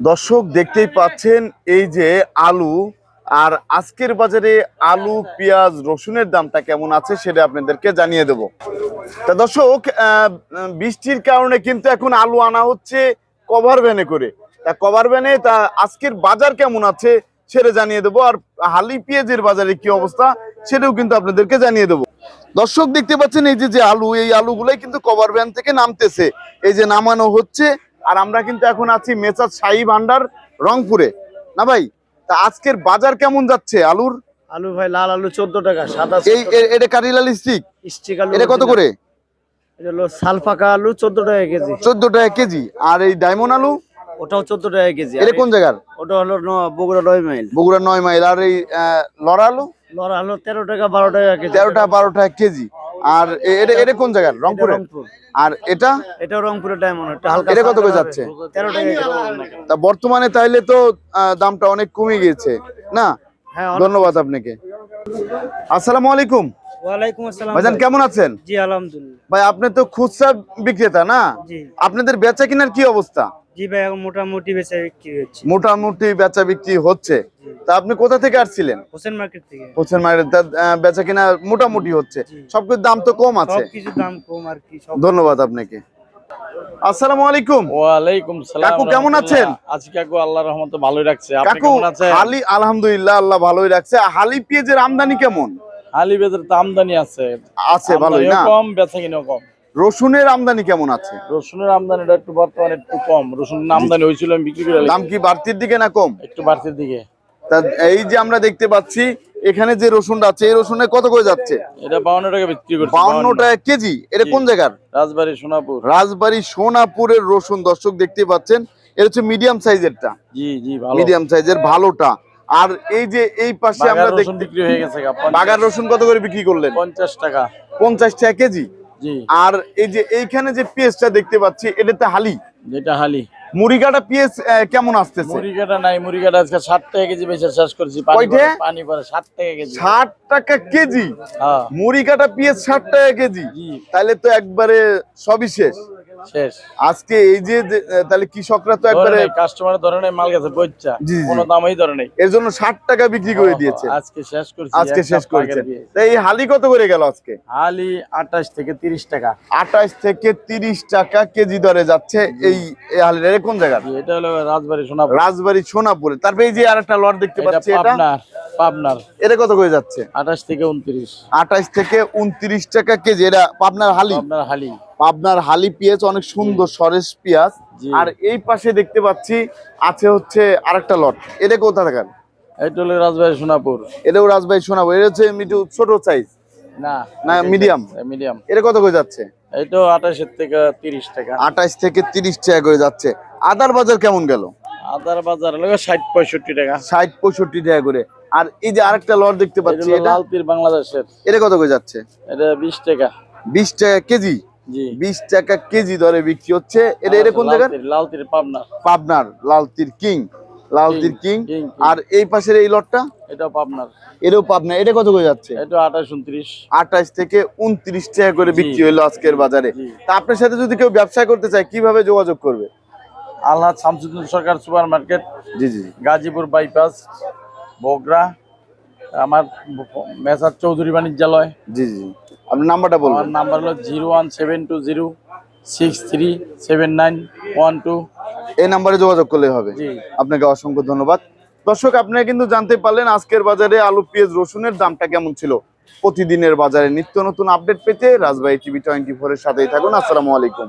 দর্শক দেখতেই পাচ্ছেন এই যে আলু, আর আজকের বাজারে আলু, পেঁয়াজ, রসুনের দামটা কেমন আছে সেটা আপনাদেরকে জানিয়ে দেব। তা দর্শক বৃষ্টির কারণে কিন্তু এখন আলু আনা হচ্ছে কভার ভ্যানে করে। তা কভার ভ্যানে, তা আজকের বাজার কেমন আছে সেটা জানিয়ে দেবো, আর হালি পেঁয়াজের বাজারে কি অবস্থা সেটাও কিন্তু আপনাদেরকে জানিয়ে দেবো। দর্শক দেখতে পাচ্ছেন এই যে যে আলু, এই আলুগুলাই কিন্তু কভার ভ্যান থেকে নামতেছে। এই যে নামানো হচ্ছে আর আমরা কিন্তু এখন আছি মেসার শাহী ভান্ডার রংপুরে। না ভাই তা আজকের বাজার কেমন যাচ্ছে আলুর? আলু ভাই লাল আলু চোদ্দ টাকা সাদা এই এটা কারিলাল স্টিক স্টিক আলু এটা কত করে? সালফাকা আলু চোদ্দ টাকা কেজি। চোদ্দ টাকা কেজি। আর এই ডায়মন্ড আলু? ওটাও চোদ্দ টাকা কেজি। এটা কোন জায়গার? ওটা হলো বগুড়া নয় মাইল। বগুড়া নয় মাইল। আর এই লড়া আলু? লড়া হলো তেরো টাকা বারো টাকা কেজি। তেরোটা বারো টাকা কেজি। আর এটা এটা কোন জায়গার? রংপুরে রংপুর। আর এটা? এটা রংপুরের ডায়মন্ড এটা হালকা এটা কত করে যাচ্ছে? হবে। তেরো টাকা তা বর্তমানে তাইলে তো আহ, দামটা অনেক কমে গিয়েছে না? হ্যাঁ ধন্যবাদ আপনাকে। আসসালামু আলাইকুম। ওয়ালাইকুম আসসালাম ভাইজান কেমন আছেন? জি আলহামদুলিল্লাহ। ভাই আপনি তো খুচরা বিক্রেতা না? জি। আপনাদের বেচা কেনার কি অবস্থা? জি ভাই মোটামুটি বেচা বিক্রি হচ্ছে। মোটামুটি বেচা বিক্রি হচ্ছে। তা আপনি কোথা থেকে আসছিলেন? হোসেন মার্কেট থেকে। হোসেন মার্কেট। বেচা কেনা মোটামুটি হচ্ছে। জি। সবকিছুর দাম তো কম আছে। সব দাম কম আর কি ধন্যবাদ আপনাকে। আসসালামু আলাইকুম। ওয়ালাইকুম সালাম কাকু, কেমন আছেন? আছি কাকু আল্লাহর রহমতে ভালোই রাখছে। আপনি কেমন আছেন? হালি আলহামদুলিল্লাহ আল্লাহ ভালোই রাখছে। হালি পেঁয়াজের আমদানি কেমন? হালি বেদের তো আমদানি আছে। আছে ভালোই না? কম বেচা কিনেও কম। রসুনের আমদানি কেমন আছে? রসুনের আমদানিটা একটু বর্তমানে একটু কম। রসুনের আমদানি হয়েছিল আমি বিক্রি করে দাম কি বাড়তির দিকে না কম? একটু বাড়তির দিকে। তা এই যে আমরা দেখতে পাচ্ছি এখানে যে রসুনটা আছে এই রসুনে কত করে যাচ্ছে? এটা বাউন্ন টাকা বিক্রি করছি বাউন্ন টাকা কেজি এটা কোন জায়গার? রাজবাড়ি সোনাপুর। রাজবাড়ী সোনাপুরের রসুন দর্শক দেখতে পাচ্ছেন এটা হচ্ছে মিডিয়াম সাইজেরটা জি জি ভালো। মিডিয়াম সাইজের ভালোটা। আর এই যে এই পাশে আমরা দেখতে বিক্রি হয়ে গেছে বাগার রসুন কত করে বিক্রি করলেন? পঞ্চাশ টাকা। পঞ্চাশ টাকা কেজি? আর এই যে এইখানে যে পেঁয়াজটা দেখতে পাচ্ছি এটাতে হালি? যেটা হালি। মুড়িকাটা পেঁয়াজ কেমন আসতেছে? মুড়ি কাটা নাই মুড়ি কাটা আজকে ষাট টাকা কেজি বেচে শেষ করছি পানি পরে- পানি পরে ষাট টাকা কেজি। ষাট টাকা কেজি? হ্যাঁ। মুড়ি কাটা পেঁয়াজ ষাট টাকা কেজি? জি। তাহলে তো একবারে সবই শেষ। শেষ। আজকে এই যে তাহলে কৃষকরা তো একবারে কাস্টমার ধরে নাই মাল গেছে। কোনো দামই ধরে নাই। এর জন্য ষাট টাকা বিক্রি করে দিয়েছে। আজকে শেষ করছি আজকে শেষ করেছে। তাই এই হালি কত করে গেল আজকে? হালি আঠাশ থেকে তিরিশ টাকা। আঠাশ থেকে তিরিশ টাকা কেজি দরে যাচ্ছে এই এই হালিটা। কোন জায়গার জি, এটা হলো রাজবাড়ি সোনাপুর। রাজবাড়ি সোনাপুরে। তারপরে এই যে আর একটা লট দেখতে পাচ্ছি এটা। পাবনার। এটা কত করে যাচ্ছে? আঠাশ থেকে উনত্রিশ। আঠাশ থেকে উনত্রিশ টাকা কেজি। এটা পাবনার হালি? পাবনার হালি। পাবনার হালি পেঁয়াজ অনেক সুন্দর সরেস পেঁয়াজ। আর এই পাশে দেখতে পাচ্ছি আছে হচ্ছে আরেকটা লট। এটা কোথা থাকার এটা হলো রাজবাড়ি সোনাপুর। এটাও রাজবাড়ি শোনাবো এটা হচ্ছে একটু ছোট সাইজ না না, medium? মিডিয়াম এটা কত করে যাচ্ছে? এইটাও আঠাশের থেকে তিরিশ টাকা। আঠাশ থেকে তিরিশ টাকা করে যাচ্ছে। আদার বাজার কেমন গেল? আদার বাজার হলো ষাট পঁয়ষট্টি টাকা। ষাট পঁয়ষট্টি টাকা করে। আর এই যে আরেকটা লট দেখতে পাচ্ছি এটা? লালতির বাংলাদেশের। এটা কত করে যাচ্ছে? এটা বিশ টাকা। বিশ টাকা কেজি? জি। বিশ টাকা কেজি দরে বিক্রি হচ্ছে। এটা এটা কোন জায়গার? লালতির- পাবনার পাবনার লালতির কিং। লালতির কিং। আর এই পাশের এই লটটা? এটাও পাবনার। এটাও পাবনা। এটা কত করে যাচ্ছে? এটা আঠাশ উনত্রিশ। আঠাশ থেকে উনত্রিশ টাকা করে বিক্রি হলো আজকের বাজারে। তা আপনার সাথে যদি কেউ ব্যবসা করতে চায় কীভাবে যোগাযোগ করবে? আল্লাহ শামসুদ্দিন সরকার সুপার মার্কেট জি জি। গাজীপুর বাইপাস বগরা আমার মেসার চৌধুরী বাণিজ্যালয়। জি জি। আপনার নাম্বারটা বলুন আমার নাম্বার হলো zero one seven two zero six three seven nine one two. এই নাম্বারে যোগাযোগ করলে হবে। জি। আপনাকে অসংখ্য ধন্যবাদ। দর্শক আপনারা কিন্তু জানতে পারলেন আজকের বাজারে আলু পেঁয়াজ রসুনের দামটা কেমন ছিল। প্রতিদিনের বাজারে নিত্য নতুন আপডেট পেতে রাজবাড়ী টিভি টোয়েন্টি ফোর এর সাথেই থাকুন। আসসালামু আলাইকুম।